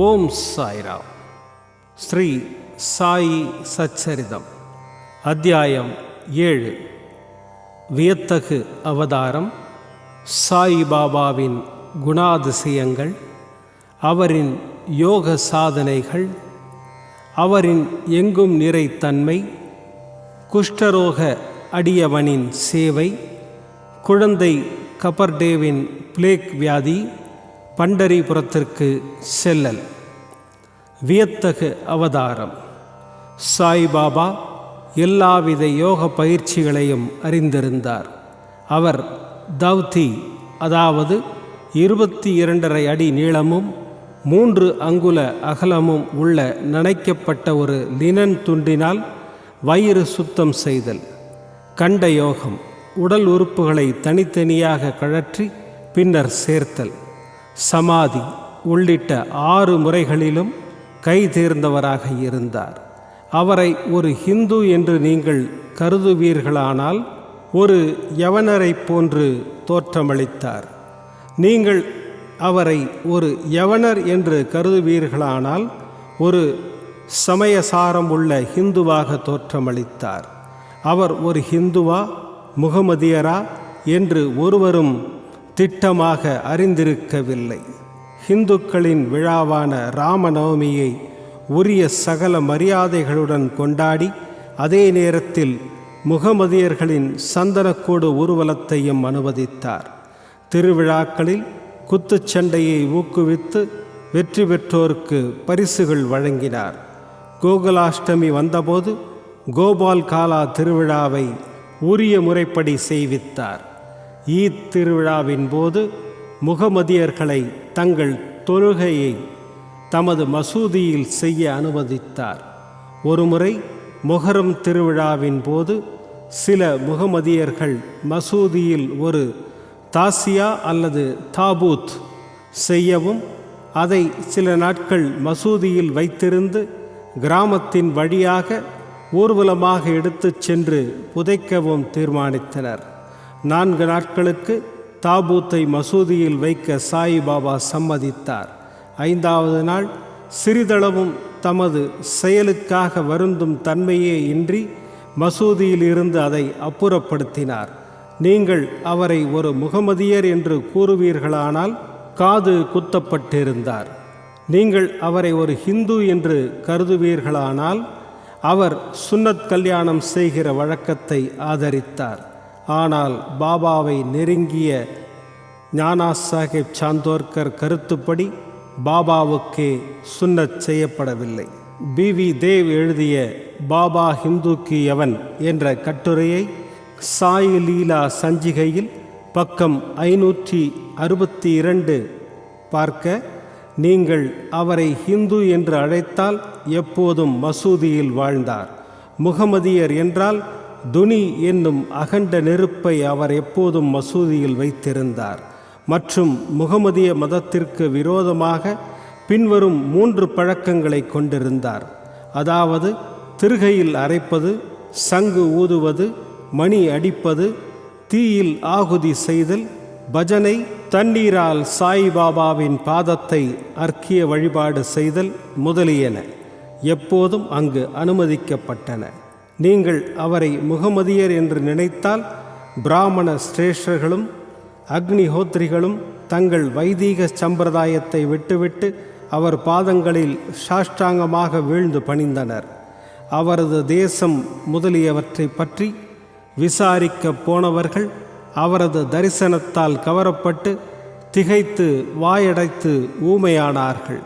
ஓம் சாய்ராம் ஸ்ரீ சாயி சச்சரிதம் அத்தியாயம் ஏழு. வியத்தகு அவதாரம் சாயி பாபாவின் குணாதிசயங்கள் அவரின் யோக சாதனைகள் அவரின் எங்கும் நிறைத்தன்மை குஷ்டரோக அடியவனின் சேவை குழந்தை கபர்டேவின் பிளேக் வியாதி பண்டரிபுரத்திற்கு செல்லல். வியத்தகு அவதாரம். சாய்பாபா எல்லாவித யோக பயிற்சிகளையும் அறிந்திருந்தார். அவர் தவ்தி அதாவது இருபத்தி இரண்டரை அடி நீளமும் மூன்று அங்குல அகலமும் உள்ள நனைக்கப்பட்ட ஒரு லினன் துண்டினால் வயிறு சுத்தம் செய்தல். கண்ட யோகம் உடல் உறுப்புகளை தனித்தனியாக கழற்றி பின்னர் சேர்த்தல். சமாதி உள்ளிட்ட ஆறு முறைகளிலும் கை தேர்ந்தவராக இருந்தார். அவரை ஒரு ஹிந்து என்று நீங்கள் கருதுவீர்களானால் ஒரு யவனரைப் போன்று தோற்றமளித்தார். நீங்கள் அவரை ஒரு யவனர் என்று கருதுவீர்களானால் ஒரு சமயசாரம் உள்ள ஹிந்துவாக தோற்றமளித்தார். அவர் ஒரு ஹிந்துவா முகமதியரா என்று ஒருவரும் திட்டமாக அறிந்திருக்கவில்லை. ஹிந்துக்களின் விழாவான ராமநவமியை உரிய சகல மரியாதைகளுடன் கொண்டாடி அதே நேரத்தில் முகமதியர்களின் சந்தனக்கூடு ஊர்வலத்தையும் அனுமதித்தார். திருவிழாக்களில் குத்துச்சண்டையை ஊக்குவித்து வெற்றி பெற்றோருக்கு பரிசுகள் வழங்கினார். கோகுலாஷ்டமி வந்தபோது கோபால் காலா திருவிழாவை உரிய முறைப்படி செய்வித்தார். ஈத் திருவிழாவின் போது முகமதியர்களை தங்கள் தொழுகையை தமது மசூதியில் செய்ய அனுமதித்தார். ஒருமுறை மொஹரம் திருவிழாவின் போது சில முகமதியர்கள் மசூதியில் ஒரு தாசியா அல்லது தாபூத் செய்யவும் அதை சில நாட்கள் மசூதியில் வைத்திருந்து கிராமத்தின் வழியாக ஊர்வலமாக எடுத்துச் சென்று புதைக்கவும் தீர்மானித்தனர். நான்கு நாட்களுக்கு தாபூத்தை மசூதியில் வைக்க சாயிபாபா சம்மதித்தார். ஐந்தாவது நாள் சிறிதளவும் தமது செயலுக்காக வருந்தும் தன்மையே இன்றி மசூதியில் இருந்து அதை அப்புறப்படுத்தினார். நீங்கள் அவரை ஒரு முகமதியர் என்று கூறுவீர்களானால் காது குத்தப்பட்டிருந்தார். நீங்கள் அவரை ஒரு ஹிந்து என்று கருதுவீர்களானால் அவர் சுன்னத் கல்யாணம் செய்கிற வழக்கத்தை ஆதரித்தார். ஆனால் பாபாவை நெருங்கிய ஞானா சாஹிப் சாந்தோர்கர் கருத்துப்படி பாபாவுக்கு சுன்னத் செய்யப்படவில்லை. பி. வி. தேவ் எழுதிய பாபா ஹிந்து கி எவன் என்ற கட்டுரையை சாய் லீலா சஞ்சிகையில் பக்கம் ஐநூற்றி அறுபத்தி இரண்டு பார்க்க நீங்கள் அவரை ஹிந்து என்று அழைத்தால் எப்போதும் மசூதியில் வாழ்ந்தார். முகமதியர் என்றால் துனி என்னும் அகண்ட நெருப்பை அவர் எப்போதும் மசூதியில் வைத்திருந்தார். மற்றும் முகமதிய மதத்திற்கு விரோதமாக பின்வரும் மூன்று பழக்கங்களை கொண்டிருந்தார். அதாவது திருகையில் அரைப்பது சங்கு ஊதுவது மணி அடிப்பது தீயில் ஆகுதி செய்தல் பஜனை தண்ணீரால் சாய்பாபாவின் பாதத்தை அர்க்கிய வழிபாடு செய்தல் முதலியன எப்போதும் அங்கு அனுமதிக்கப்பட்டன. நீங்கள் அவரை முகமதியர் என்று நினைத்தால் பிராமண சிரேஷ்டர்களும் அக்னிஹோத்ரிகளும் தங்கள் வைதீக சம்பிரதாயத்தை விட்டுவிட்டு அவர் பாதங்களில் சாஷ்டாங்கமாக வீழ்ந்து பணிந்தனர். அவரது தேசம் முதலியவற்றை பற்றி விசாரிக்க போனவர்கள் அவரது தரிசனத்தால் கவரப்பட்டு திகைத்து வாயடைத்து ஊமையானார்கள்.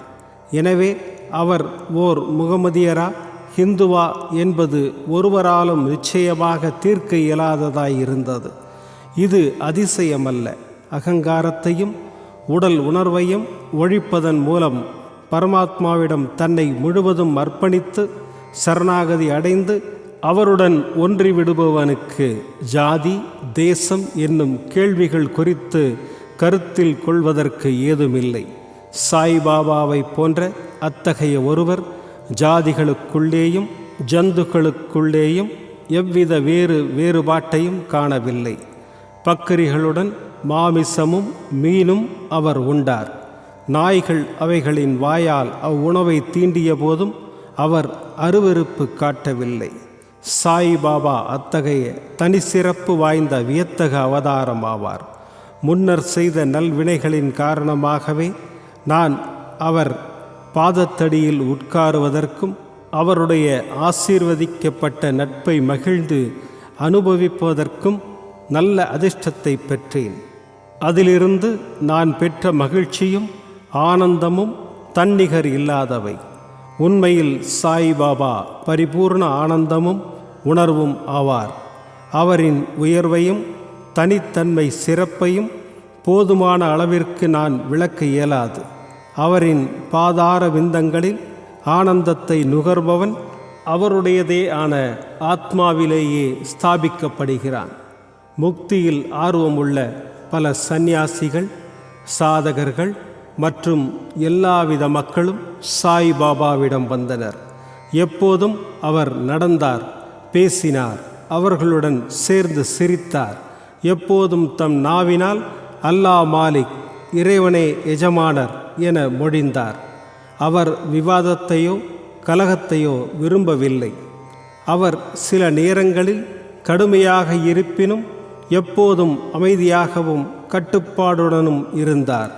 எனவே அவர் ஓர் முகமதியரா? ஹிந்துவா என்பது ஒருவராலும் நிச்சயமாக தீர்க்க இயலாததாயிருந்தது இது அதிசயமல்ல. அகங்காரத்தையும் உடல் உணர்வையும் ஒழிப்பதன் மூலம் பரமாத்மாவிடம் தன்னை முழுவதும் அர்ப்பணித்து சரணாகதி அடைந்து அவருடன் ஒன்றிவிடுபவனுக்கு ஜாதி தேசம் என்னும் கேள்விகள் குறித்து கருத்தில் கொள்வதற்கு ஏதுமில்லை. சாய்பாபாவை போன்ற அத்தகைய ஒருவர் ஜாதிகளுக்குள்ளேயும் ஜந்துக்களுக்குள்ளேயும் எவ்வித வேறு வேறுபாட்டையும் காணவில்லை. பக்கரிகளுடன் மாமிசமும் மீனும் அவர் உண்டார். நாய்கள் அவைகளின் வாயால் அவ்வுணவை தீண்டிய போதும் அவர் அருவருப்பு காட்டவில்லை. சாய்பாபா அத்தகைய தனிச்சிறப்பு வாய்ந்த வியத்தக அவதாரம் ஆவார் முன்னர் செய்த நல்வினைகளின் காரணமாகவே நான் அவர் பாதத்தடியில் உட்காருவதற்கும் அவருடைய ஆசீர்வதிக்கப்பட்ட நட்பை மகிழ்ந்து அனுபவிப்பதற்கும் நல்ல அதிர்ஷ்டத்தை பெற்றேன். அதிலிருந்து நான் பெற்ற மகிழ்ச்சியும் ஆனந்தமும் தன்னிகர் இல்லாதவை. உண்மையில் சாய்பாபா பரிபூர்ண ஆனந்தமும் உணர்வும் ஆவார். அவரின் உயர்வையும் தனித்தன்மை சிறப்பையும் போதுமான அளவிற்கு நான் விளக்க இயலாது. அவரின் பாதார விந்தங்களில் ஆனந்தத்தை நுகர்பவன் அவருடையதே ஆன ஆத்மாவிலேயே ஸ்தாபிக்கப்படுகிறான். முக்தியில் ஆர்வமுள்ள பல சந்நியாசிகள் சாதகர்கள் மற்றும் எல்லாவித மக்களும் சாய் பாபாவிடம் வந்தனர். எப்போதும் அவர் நடந்தார் பேசினார் அவர்களுடன் சேர்ந்து சிரித்தார். எப்போதும் தம் நாவினால் அல்லாஹ் மாலிக் இறைவனே எஜமானர் என மொழிந்தார். அவர் விவாதத்தையோ கலகத்தையோ விரும்பவில்லை. அவர் சில நேரங்களில் கடுமையாக இருப்பினும் எப்போதும் அமைதியாகவும் கட்டுப்பாடுடனும் இருந்தார்.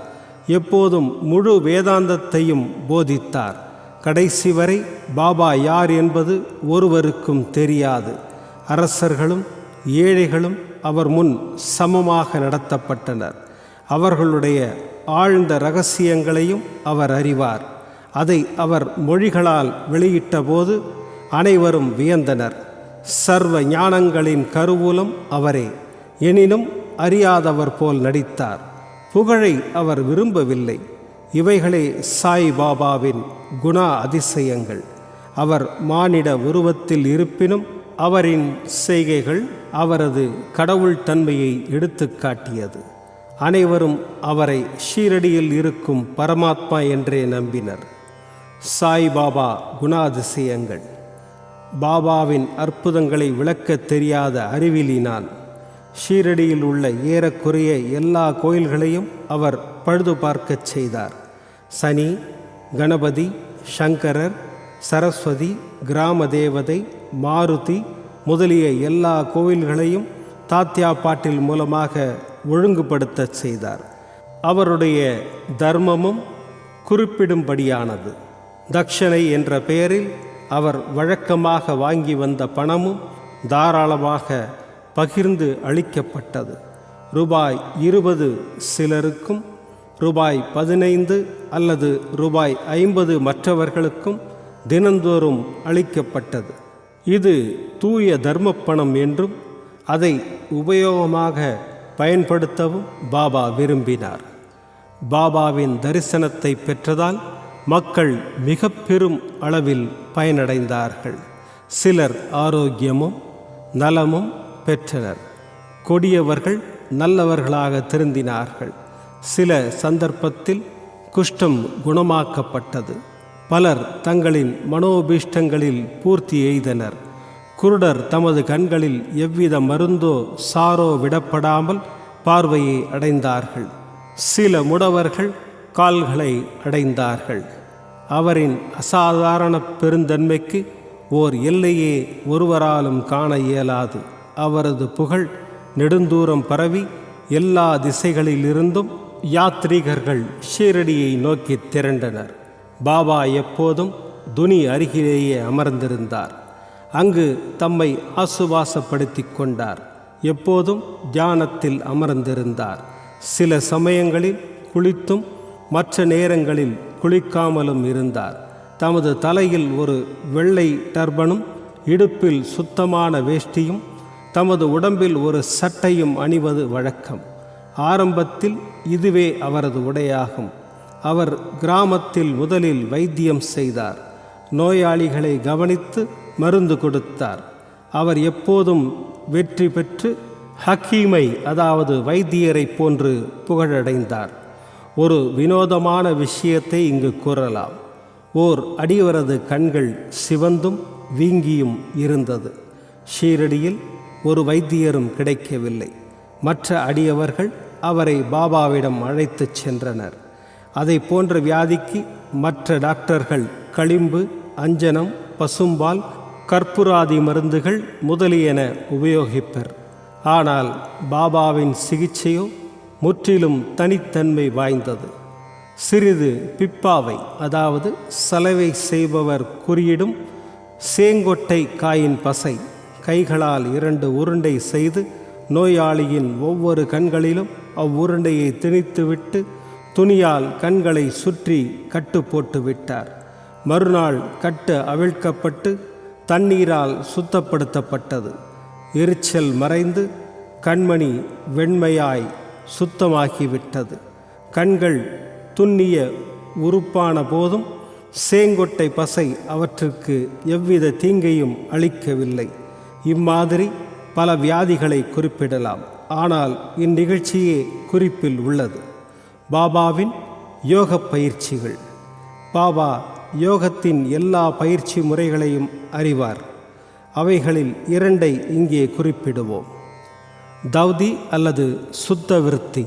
எப்போதும் முழு வேதாந்தத்தையும் போதித்தார். கடைசி வரை பாபா யார் என்பது ஒருவருக்கும் தெரியாது. அரசர்களும் ஏழைகளும் அவர் முன் சமமாக நடத்தப்பட்டனர். அவர்களுடைய ஆழ்ந்த ரகசியங்களையும் அவர் அறிவார். அதை அவர் மொழிகளால் வெளியிட்டபோது அனைவரும் வியந்தனர். சர்வ ஞானங்களின் கருவூலம் அவரே எனினும் அறியாதவர் போல் நடித்தார். புகழை அவர் விரும்பவில்லை. இவைகளே சாய் பாபாவின் குணா அதிசயங்கள். அவர் மானிட உருவத்தில் இருப்பினும் அவரின் செய்கைகள் அவரது கடவுள் தன்மையை எடுத்து காட்டியது அனைவரும் அவரை ஷீரடியில் இருக்கும் பரமாத்மா என்றே நம்பினர். சாய் பாபா குணாதிசயங்கள். பாபாவின் அற்புதங்களை விளக்கத் தெரியாத அறிவிலி நான் ஷீரடியில் உள்ள ஏறக்குறைய எல்லா கோயில்களையும் அவர் பழுது பார்க்கச் செய்தார். சனி கணபதி சங்கரர் சரஸ்வதி கிராம தேவதை மாருதி முதலிய எல்லா கோவில்களையும் தாத்யா பாட்டில் மூலமாக ஒழுங்குபடுத்தச் செய்தார். அவருடைய தர்மமும் குறிப்பிடும்படியானது. தக்ஷனை என்ற பெயரில் அவர் வழக்கமாக வாங்கி வந்த பணமும் தாராளமாக பகிர்ந்து அளிக்கப்பட்டது. ரூபாய் இருபது சிலருக்கும் ரூபாய் பதினைந்து அல்லது ரூபாய் ஐம்பது மற்றவர்களுக்கும் தினந்தோறும் அளிக்கப்பட்டது. இது தூய தர்மப்பணம் என்றும் அதை உபயோகமாக பயன்படுத்தவும் பாபா விரும்பினார். பாபாவின் தரிசனத்தை பெற்றதால் மக்கள் மிக பெரும் அளவில் பயனடைந்தார்கள். சிலர் ஆரோக்கியமும் நலமும் பெற்றனர். கொடியவர்கள் நல்லவர்களாக திருந்தினார்கள். சில சந்தர்ப்பத்தில் குஷ்டம் குணமாக்கப்பட்டது. பலர் தங்களின் மனோபீஷ்டங்களில் பூர்த்தி எய்தனர். குருடர் தமது கண்களில் எவ்வித மருந்தோ சாரோ விடப்படாமல் பார்வையை அடைந்தார்கள். சில முடவர்கள் கால்களை அடைந்தார்கள். அவரின் அசாதாரண பெருந்தன்மைக்கு ஓர் எல்லையே ஒருவராலும் காண இயலாது. அவரது புகழ் நெடுந்தூரம் பரவி எல்லா திசைகளிலிருந்தும் யாத்ரீகர்கள் ஷீரடியை நோக்கி திரண்டனர். பாபா எப்போதும் துனி அருகிலேயே அமர்ந்திருந்தார். அங்கு தம்மை ஆசுவாசப்படுத்தி கொண்டார் எப்போதும் தியானத்தில் அமர்ந்திருந்தார். சில சமயங்களில் குளித்தும் மற்ற நேரங்களில் குளிக்காமலும் இருந்தார். தமது தலையில் ஒரு வெள்ளை டர்பனும் இடுப்பில் சுத்தமான வேஷ்டியும் தமது உடம்பில் ஒரு சட்டையும் அணிவது வழக்கம். ஆரம்பத்தில் இதுவே அவரது உடையாகும். அவர் கிராமத்தில் முதலில் வைத்தியம் செய்தார். நோயாளிகளை கவனித்து மருந்து கொடுத்தார். அவர் எப்போதும் வெற்றி பெற்று ஹக்கீமை அதாவது வைத்தியரை போன்று புகழடைந்தார். ஒரு வினோதமான விஷயத்தை இங்கு கூறலாம். ஓர் அடியவரது கண்கள் சிவந்தும் வீங்கியும் இருந்தது. ஷீரடியில் ஒரு வைத்தியரும் கிடைக்கவில்லை. மற்ற அடியவர்கள் அவரை பாபாவிடம் அழைத்துச் சென்றனர். அதை போன்ற வியாதிக்கு மற்ற டாக்டர்கள் களிம்பு அஞ்சனம் பசும்பால் கற்பூராதி மருந்துகள் முதலியன உபயோகிப்பர். ஆனால் பாபாவின் சிகிச்சையோ முற்றிலும் தனித்தன்மை வாய்ந்தது. சிறிது பிப்பாவை அதாவது சலவை செய்பவர் குறியிடும் சேங்கொட்டை காயின் பசை கைகளால் இரண்டு உருண்டை செய்து நோயாளியின் ஒவ்வொரு கண்களிலும் அவ்வுருண்டையை திணித்துவிட்டு துணியால் கண்களை சுற்றி கட்டு போட்டு விட்டார் மறுநாள் கட்டு அவிழ்க்கப்பட்டு தண்ணீரால் சுத்தப்படுத்தப்பட்டது. எரிச்சல் மறைந்து கண்மணி வெண்மையாய் சுத்தமாகிவிட்டது. கண்கள் துண்ணிய உறுப்பான போதும் சேங்கொட்டை பசை அவற்றுக்கு எவ்வித தீங்கையும் அளிக்கவில்லை. இம்மாதிரி பல வியாதிகளை குறிப்பிடலாம். ஆனால் இந்நிகழ்ச்சியே குறிப்பில் உள்ளது. பாபாவின் யோக பயிற்சிகள். பாபா யோகத்தின் எல்லா பயிற்சி முறைகளையும் அறிவார். அவைகளில் இரண்டை இங்கே குறிப்பிடுவோம். தௌதி அல்லது சுத்த விருத்தி.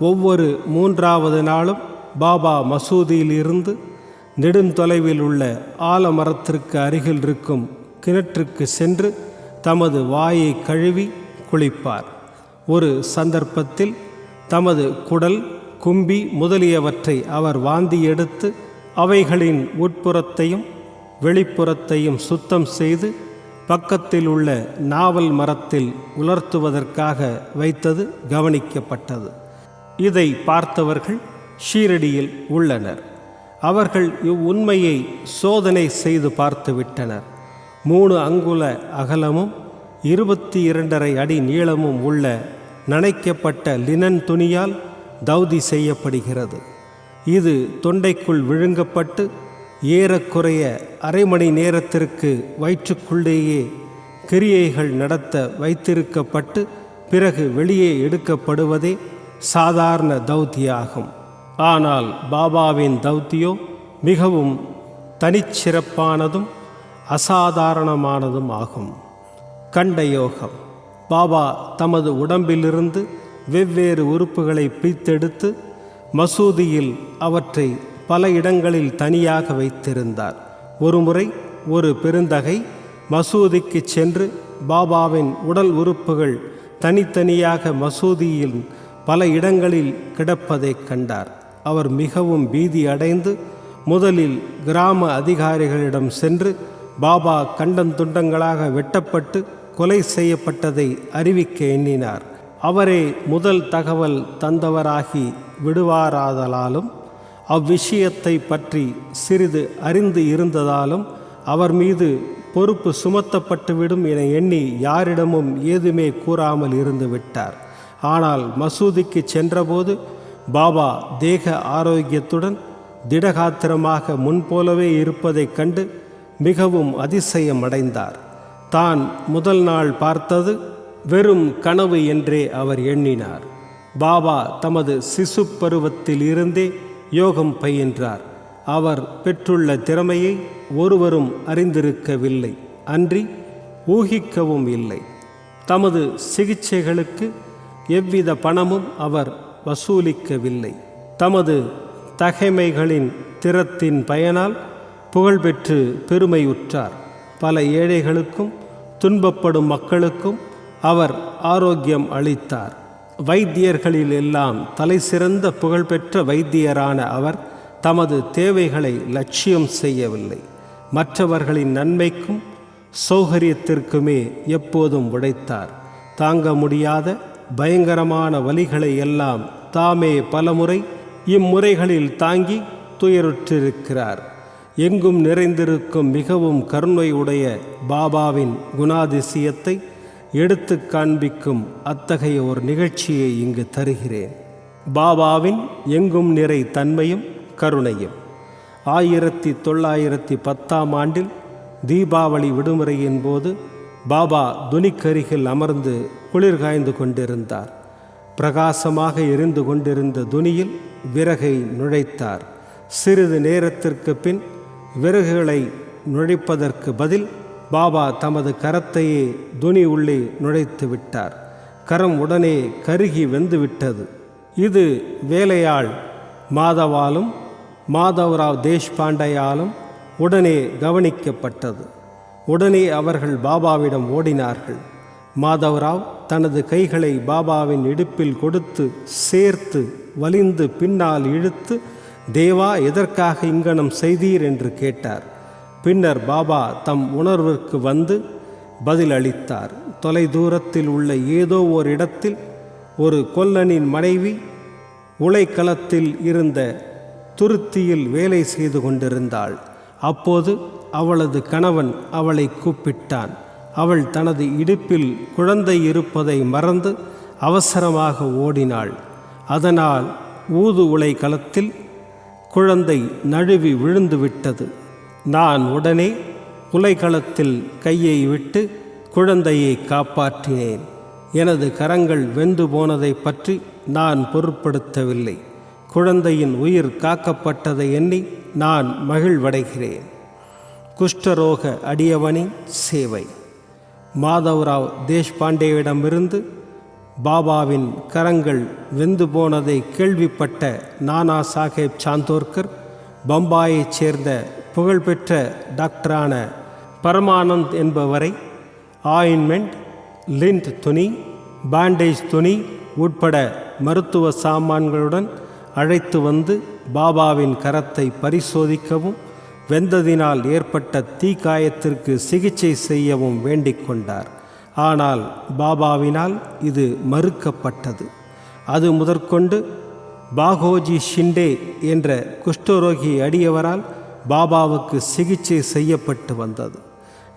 ஒவ்வொரு மூன்றாவது நாளும் பாபா மசூதியிலிருந்து நெடுந்தொலைவில் உள்ள ஆலமரத்திற்கு அருகில் இருக்கும் கிணற்றுக்கு சென்று தமது வாயை கழுவி குளிப்பார். ஒரு சந்தர்ப்பத்தில் தமது குடல் கும்பி முதலியவற்றை அவர் வாந்தி எடுத்து அவைகளின் உட்புறத்தையும் வெளிப்புறத்தையும் சுத்தம் செய்து பக்கத்தில் உள்ள நாவல் மரத்தில் உலர்த்துவதற்காக வைத்தது கவனிக்கப்பட்டது. இதை பார்த்தவர்கள் ஷீரடியில் உள்ளனர். அவர்கள் இவ்வுண்மையை சோதனை செய்து பார்த்துவிட்டனர். மூணு அங்குல அகலமும் இருபத்தி இரண்டரை அடி நீளமும் உள்ள நனைக்கப்பட்ட லினன் துணியால் தௌதி செய்யப்படுகிறது. இது தொண்டைக்குள் விழுங்கப்பட்டு ஏறக்குறைய அரை மணி நேரத்திற்கு வயிற்றுக்குள்ளேயே கிரியைகள் நடத்த வைத்திருக்கப்பட்டு பிறகு வெளியே எடுக்கப்படுவதே சாதாரண தௌத்தியாகும். ஆனால் பாபாவின் தௌத்தியோ மிகவும் தனிச்சிறப்பானதும் அசாதாரணமானதும் ஆகும். கண்ட யோகம். பாபா தமது உடம்பிலிருந்து வெவ்வேறு உறுப்புகளை பிரித்தெடுத்து மசூதியில் அவற்றை பல இடங்களில் தனியாக வைத்திருந்தார். ஒருமுறை ஒரு பெருந்தகை மசூதிக்கு சென்று பாபாவின் உடல் உறுப்புகள் தனித்தனியாக மசூதியில் பல இடங்களில் கிடப்பதைக் கண்டார். அவர் மிகவும் பீதி அடைந்து முதலில் கிராம அதிகாரிகளிடம் சென்று பாபா கண்டந்துண்டங்களாக வெட்டப்பட்டு கொலை செய்யப்பட்டதை அறிவிக்க எண்ணினார். அவரே முதல் தகவல் தந்தவராகி விடுவாராதலாலும் அவ்விஷயத்தை பற்றி சிறிது அறிந்து இருந்ததாலும் அவர் மீது பொறுப்பு சுமத்தப்பட்டுவிடும் என எண்ணி யாரிடமும் ஏதுமே கூறாமல் இருந்து விட்டார். ஆனால் மசூதிக்கு சென்றபோது பாபா தேக ஆரோக்கியத்துடன் திடகாத்திரமாக முன்போலவே இருப்பதைக் கண்டு மிகவும் அதிசயம் அடைந்தார் தான் முதல் நாள் பார்த்தது வெறும் கனவு என்றே அவர் எண்ணினார். பாபா தமது சிசு பருவத்தில் இருந்தே யோகம் பயின்றார். அவர் பெற்றுள்ள திறமையை ஒருவரும் அறிந்திருக்கவில்லை. அன்றி ஊகிக்கவும் இல்லை. தமது சிகிச்சைகளுக்கு எவ்வித பணமும் அவர் வசூலிக்கவில்லை. தமது தகைமைகளின் திறத்தின் பயனால் புகழ்பெற்று பெருமையுற்றார். பல ஏழைகளுக்கும் துன்பப்படும் மக்களுக்கும் அவர் ஆரோக்கியம் அளித்தார். வைத்தியர்களில் எல்லாம் தலைசிறந்த புகழ்பெற்ற வைத்தியரான அவர் தமது தேவைகளை லட்சியம் செய்யவில்லை. மற்றவர்களின் நன்மைக்கும் சௌகரியத்திற்குமே எப்போதும் உடைத்தார் தாங்க முடியாத பயங்கரமான வலிகளை எல்லாம் தாமே பலமுறை இம்முறைகளில் தாங்கி துயருற்றிருக்கிறார். எங்கும் நிறைந்திருக்கும் மிகவும் கருணை உடைய பாபாவின் குணாதிசயத்தை எடுத்து காண்பிக்கும் அத்தகைய ஒரு நிகழ்ச்சியை இங்கு தருகிறேன். பாபாவின் எங்கும் நிறை தன்மையும் கருணையும். ஆயிரத்தி தொள்ளாயிரத்தி பத்தாம் ஆண்டில் தீபாவளி விடுமுறையின் போது பாபா துனிக்கருகில் அமர்ந்து குளிர் காய்ந்து கொண்டிருந்தார். பிரகாசமாக எரிந்து கொண்டிருந்த துனியில் விறகை நுழைத்தார். சிறிது நேரத்திற்கு பின் விறகுகளை நுழைப்பதற்கு பதில் பாபா தமது கரத்தையே துனி உள்ளே நுழைத்து விட்டார். கரம் உடனே கருகி வெந்துவிட்டது. இது வேலையாள் மாதவாலும் மாதவராவ் தேஷ்பாண்டையாலும் உடனே கவனிக்கப்பட்டது. உடனே அவர்கள் பாபாவிடம் ஓடினார்கள். மாதவராவ் தனது கைகளை பாபாவின் இடுப்பில் கொடுத்து சேர்த்து வலிந்து பின்னால் இழுத்து தேவா எதற்காக இங்கனம் செய்தீர்? என்று கேட்டார். பின்னர் பாபா தம் உணர்விற்கு வந்து பதில் அளித்தார் தொலை தூரத்தில் உள்ள ஏதோ ஓர் இடத்தில் ஒரு கொல்லனின் மனைவி உலைக்களத்தில் இருந்த துருத்தியில் வேலை செய்து கொண்டிருந்தாள். அப்போது அவளது கணவன் அவளை கூப்பிட்டான். அவள் தனது இடுப்பில் குழந்தை இருப்பதை மறந்து அவசரமாக ஓடினாள். அதனால் ஊது உலை களத்தில் குழந்தை நழுவி விழுந்துவிட்டது. நான் உடனே குலைக்களத்தில் கையை விட்டு குழந்தையை காப்பாற்றினேன். எனது கரங்கள் வெந்து போனதை பற்றி நான் பொருட்படுத்தவில்லை. குழந்தையின் உயிர் காக்கப்பட்டதை எண்ணி நான் மகிழ்வடைகிறேன். குஷ்டரோக அடியவனின் சேவை. மாதவராவ் தேஷ்பாண்டேவிடமிருந்து பாபாவின் கரங்கள் வெந்து போனதை கேள்விப்பட்ட நானா சாஹேப் சாந்தோர்கர் பம்பாயைச் சேர்ந்த புகழ்பெற்ற டாக்டரான பரமானந்த் என்பவரை ஆயின்மெண்ட் லிண்ட் துணி பேண்டேஜ் துணி உட்பட மருத்துவ சாமான்களுடன் அழைத்து வந்து பாபாவின் கரத்தை பரிசோதிக்கவும் வெந்ததினால் ஏற்பட்ட தீக்காயத்திற்கு சிகிச்சை செய்யவும் வேண்டிக் கொண்டார். ஆனால் பாபாவினால் இது மறுக்கப்பட்டது. அது முதற்கொண்டு பாகோஜி ஷிண்டே என்ற குஷ்டரோகி அடியவரால் பாபாவுக்கு சிகிச்சை செய்யப்பட்டு வந்தது.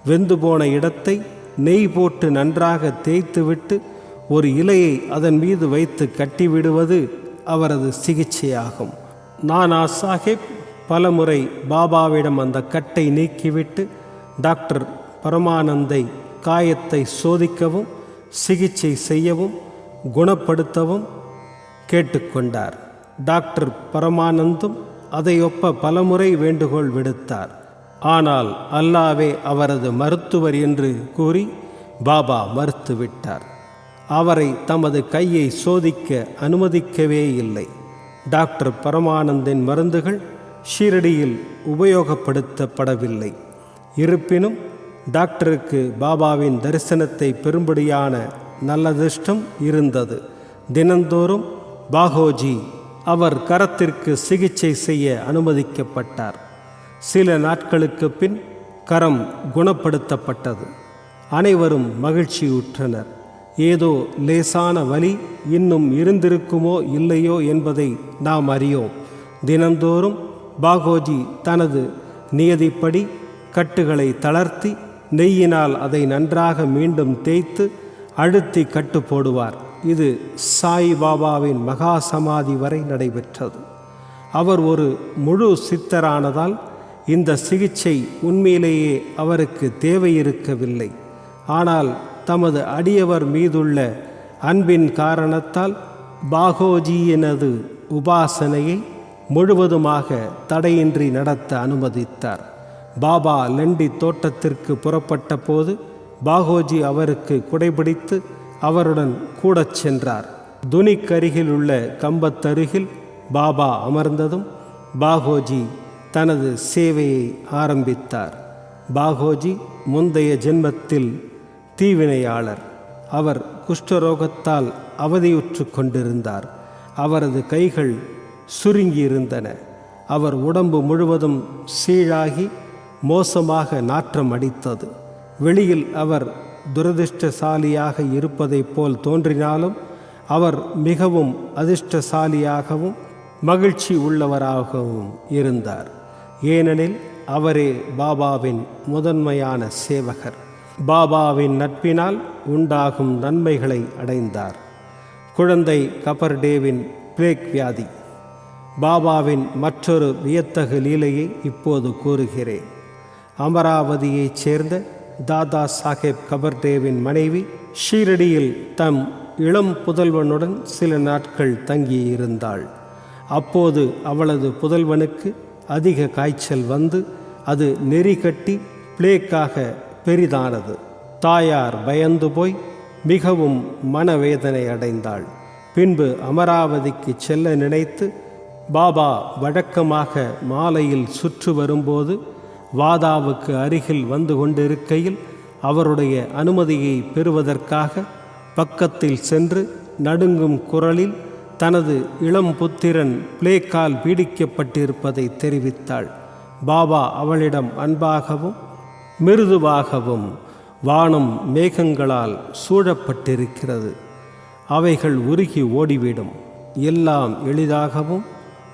வெந்து போன இடத்தை நெய் போட்டு நன்றாக தேய்த்துவிட்டு ஒரு இலையை அதன் மீது வைத்து கட்டிவிடுவது அவரது சிகிச்சையாகும். நானா சாஹிப் பலமுறை பாபாவிடம் அந்த கட்டை நீக்கிவிட்டு டாக்டர் பரமானந்தை காயத்தை சோதிக்கவும் சிகிச்சை செய்யவும் குணப்படுத்தவும் கேட்டுக்கொண்டார். டாக்டர் பரமானந்தும் அதையொப்ப பலமுறை வேண்டுகோள் விடுத்தார். ஆனால் அல்லாவே அவரது மருத்துவர் என்று கூறி பாபா மறுத்துவிட்டார். அவரை தமது கையை சோதிக்க அனுமதிக்கவே இல்லை. டாக்டர் பரமானந்தின் மருந்துகள் ஷீரடியில் உபயோகப்படுத்தப்படவில்லை. இருப்பினும் டாக்டருக்கு பாபாவின் தரிசனத்தை பெரும்படியான நல்லதிர்ஷ்டம் இருந்தது. தினந்தோறும் பாகோஜி அவர் கரத்திற்கு சிகிச்சை செய்ய அனுமதிக்கப்பட்டார். சில நாட்களுக்கு பின் கரம் குணப்படுத்தப்பட்டது. அனைவரும் மகிழ்ச்சியுற்றனர். ஏதோ லேசான வலி இன்னும் இருந்திருக்குமோ இல்லையோ என்பதை நாம் அறியோம். தினந்தோறும் பாகோஜி தனது நியதிப்படி கட்டுகளை தளர்த்தி நெய்யினால் அதை நன்றாக மீண்டும் தேய்த்து அழுத்தி கட்டு போடுவார். இது சாய் பாபாவின் மகா சமாதி வரை நடைபெற்றது. அவர் ஒரு முழு சித்தரானதால் இந்த சிகிச்சை உண்மையிலேயே அவருக்கு தேவையிருக்கவில்லை. ஆனால் தமது அடியவர் மீதுள்ள அன்பின் காரணத்தால் பாகோஜியினது உபாசனையை முழுவதுமாக தடையின்றி நடத்த அனுமதித்தார். பாபா லெண்டி தோட்டத்திற்கு புறப்பட்ட போது பாகோஜி அவருக்கு குடைபிடித்து அவருடன் கூடச் சென்றார். துனிக்கருகில் உள்ள கம்பத்தருகில் பாபா அமர்ந்ததும் பாகோஜி தனது சேவையை ஆரம்பித்தார். பாகோஜி முந்தைய ஜென்மத்தில் தீவினையாளர். அவர் குஷ்டரோகத்தால் அவதியுற்று கொண்டிருந்தார். அவரது கைகள் சுருங்கியிருந்தன. அவர் உடம்பு முழுவதும் சீழாகி மோசமாக நாற்றம் அடித்தது வெளியில் அவர் துரதிர்ஷ்டசாலியாக இருப்பதைப் போல் தோன்றினாலும் அவர் மிகவும் அதிர்ஷ்டசாலியாகவும் மகிழ்ச்சி உள்ளவராகவும் இருந்தார். ஏனெனில் அவரே பாபாவின் முதன்மையான சேவகர். பாபாவின் நட்பினால் உண்டாகும் நன்மைகளை அடைந்தார். குழந்தை கபர்டேவின் பிளேக் வியாதி. பாபாவின் மற்றொரு வியத்தகு லீலையை இப்போது கூறுகிறேன். அமராவதியைச் சேர்ந்த தாதா சாஹேப் கபர்தேவின் மனைவி ஷீரடியில் தம் இளம் புதல்வனுடன் சில நாட்கள் தங்கியிருந்தாள். அப்போது அவளது புதல்வனுக்கு அதிக காய்ச்சல் வந்து அது நெறி கட்டி பிளேக்காக பெரிதானது. தாயார் பயந்து போய் மிகவும் மனவேதனை அடைந்தாள். பின்பு அமராவதிக்கு செல்ல நினைத்து பாபா வழக்கமாக மாலையில் சுற்று வரும்போது வாதாவுக்கு அருகில் வந்து கொண்டிருக்கையில் அவருடைய அனுமதியை பெறுவதற்காக பக்கத்தில் சென்று நடுங்கும் குரலில் தனது இளம் புத்திரன் பிளேக்கால் பீடிக்கப்பட்டிருப்பதை தெரிவித்தாள். பாபா அவளிடம் அன்பாகவும் மிருதுவாகவும் வானம் மேகங்களால் சூழப்பட்டிருக்கிறது. அவைகள் உருகி ஓடிவிடும். எல்லாம் எளிதாகவும்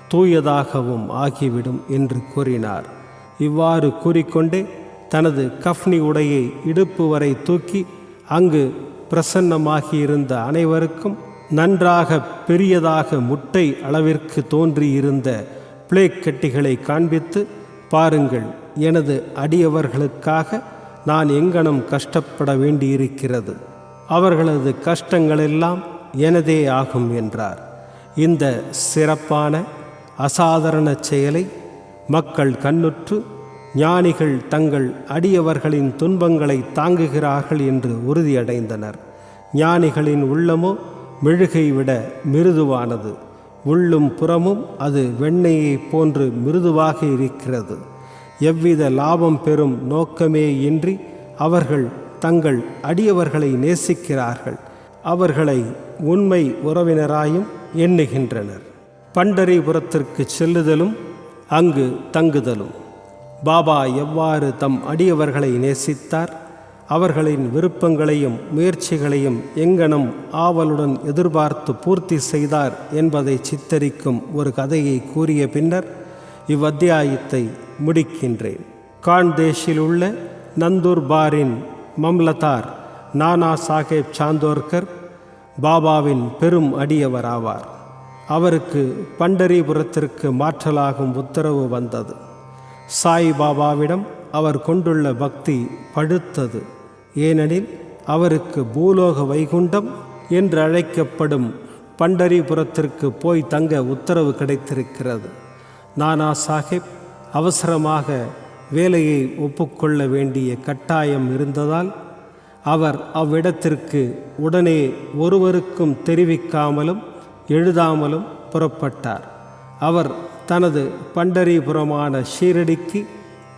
தூயதாகவும் ஆகிவிடும் என்று கூறினார். இவ்வாறு கூறிக்கொண்டே தனது கஃப்னி உடையை இடுப்பு வரை தூக்கி அங்கு பிரசன்னமாகியிருந்த அனைவருக்கும் நன்றாக பெரியதாக முட்டை அளவிற்கு தோன்றியிருந்த பிளேக் கட்டிகளை காண்பித்து பாருங்கள் எனது அடியவர்களுக்காக நான் எங்கனம் கஷ்டப்பட வேண்டியிருக்கிறது. அவர்களது கஷ்டங்களெல்லாம் எனதே ஆகும் என்றார். இந்த சிறப்பான அசாதாரண செயலை மக்கள் கண்ணுற்று ஞானிகள் தங்கள் அடியவர்களின் துன்பங்களை தாங்குகிறார்கள் என்று உறுதியடைந்தனர். ஞானிகளின் உள்ளமோ மெழுகை விட மிருதுவானது. உள்ளும் புறமும் அது வெண்ணெயைப் போன்று மிருதுவாக இருக்கிறது. எவ்வித லாபம் பெறும் நோக்கமே இன்றி அவர்கள் தங்கள் அடியவர்களை நேசிக்கிறார்கள். அவர்களை உண்மை உறவினராயும் எண்ணுகின்றனர். பண்டரிபுரத்திற்கு செல்லுதலும் அங்கு தங்குதலும். பாபா எவ்வாறு தம் அடியவர்களை நேசித்தார்? அவர்களின் விருப்பங்களையும் முயற்சிகளையும் எங்கனம் ஆவலுடன் எதிர்பார்த்து பூர்த்தி செய்தார் என்பதை சித்தரிக்கும் ஒரு கதையை கூறிய பின்னர் இவ்வத்தியாயத்தை முடிக்கின்றேன். கான்தேஷில் உள்ள நந்தூர்பாரின் மம்லதார் நானா சாஹேப் சாந்தோர்கர் பாபாவின் பெரும் அடியவராவார். அவருக்கு பண்டரிபுரத்திற்கு மாற்றலாகும் உத்தரவு வந்தது. சாய்பாபாவிடம் அவர் கொண்டுள்ள பக்தி படுத்தது ஏனெனில் அவருக்கு பூலோக வைகுண்டம் என்று அழைக்கப்படும் பண்டரிபுரத்திற்கு போய் தங்க உத்தரவு கிடைத்திருக்கிறது. நானா சாஹிப் அவசரமாக வேலையை ஒப்புக்கொள்ள வேண்டிய கட்டாயம் இருந்ததால் அவர் அவ்விடத்திற்கு உடனே ஒருவருக்கும் தெரிவிக்காமலும் எழுதாமலும் புறப்பட்டார். அவர் தனது பண்டரிபுரமான ஷீரடிக்கு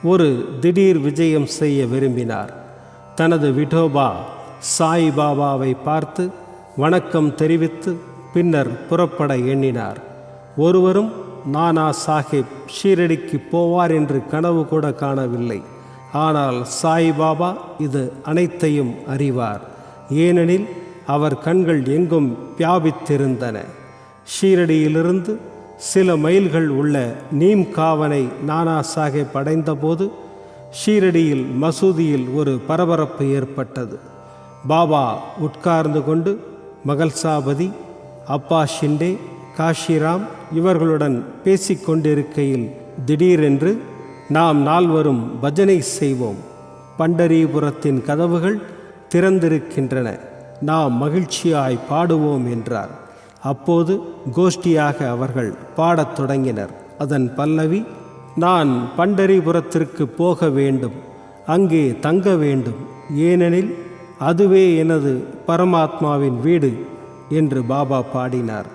ஒரு திடீர் விஜயம் செய்ய விரும்பினார். தனது விடோபா சாய்பாபாவை பார்த்து வணக்கம் தெரிவித்து பின்னர் புறப்பட எண்ணினார். ஒருவரும் நானா சாஹிப் ஷீரடிக்கு போவார் என்று கனவு கூட காணவில்லை. ஆனால் சாய்பாபா இது அனைத்தையும் அறிவார். ஏனெனில் அவர் கண்கள் எங்கும் வியாபித்திருந்தன. ஷீரடியிலிருந்து சில மைல்கள் உள்ள நீம் காவனை நானா சாஹேப் அடைந்தபோது ஷீரடியில் மசூதியில் ஒரு பரபரப்பு ஏற்பட்டது. பாபா உட்கார்ந்து கொண்டு மகள்சாபதி அப்பா ஷிண்டே காஷிராம் இவர்களுடன் பேசிக்கொண்டிருக்கையில் திடீரென்று நாம் நால்வரும் பஜனை செய்வோம். பண்டரிபுரத்தின் கதவுகள் திறந்திருக்கின்றன. நாம் மகிழ்ச்சியாய் பாடுவோம் என்றார். அப்போது கோஷ்டியாக அவர்கள் பாடத் தொடங்கினர். அதன் பல்லவி நான் பண்டரிபுரத்திற்கு போக வேண்டும் அங்கே தங்க வேண்டும் ஏனெனில் அதுவே எனது பரமாத்மாவின் வீடு என்று பாபா பாடினார்.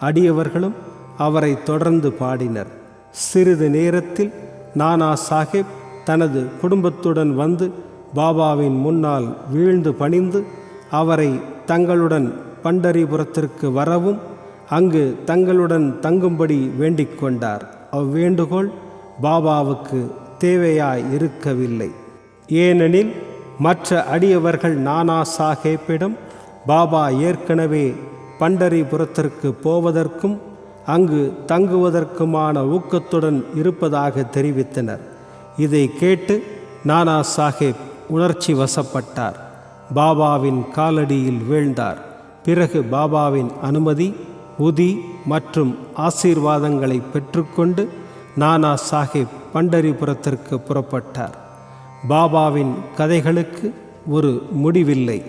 அடியவர்களும் அவரை தொடர்ந்து பாடினர். சிறிது நேரத்தில் நானா சாஹிப் தனது குடும்பத்துடன் வந்து பாபாவின் முன்னால் வீழ்ந்து பணிந்து அவரை தங்களுடன் பண்டரிபுரத்திற்கு வரவும் அங்கு தங்களுடன் தங்கும்படி வேண்டிக் கொண்டார். அவ்வேண்டுகோள் பாபாவுக்கு தேவையாய் இருக்கவில்லை ஏனெனில் மற்ற அடியவர்கள் நானா சாஹேப்பிடம் பாபா ஏற்கனவே பண்டரிபுரத்திற்கு போவதற்கும் அங்கு தங்குவதற்குமான ஊக்கத்துடன் இருப்பதாக தெரிவித்தனர். இதை கேட்டு நானா சாஹேப் உணர்ச்சி வசப்பட்டார் பாபாவின் காலடியில் வீழ்ந்தார். பிறகு பாபாவின் அனுமதி உதி மற்றும் ஆசீர்வாதங்களை பெற்றுக்கொண்டு நானா சாஹிப் பண்டரிபுரத்திற்கு புறப்பட்டார். பாபாவின் கதைகளுக்கு ஒரு முடிவில்லை.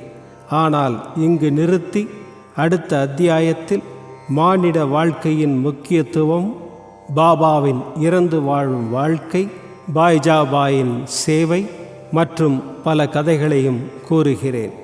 ஆனால் இங்கு நிறுத்தி அடுத்த அத்தியாயத்தில் மானிட வாழ்க்கையின் முக்கியத்துவம் பாபாவின் இறந்து வாழும் வாழ்க்கை பாய்ஜாபாயின் சேவை மற்றும் பல கதைகளையும் கூறுகிறேன்.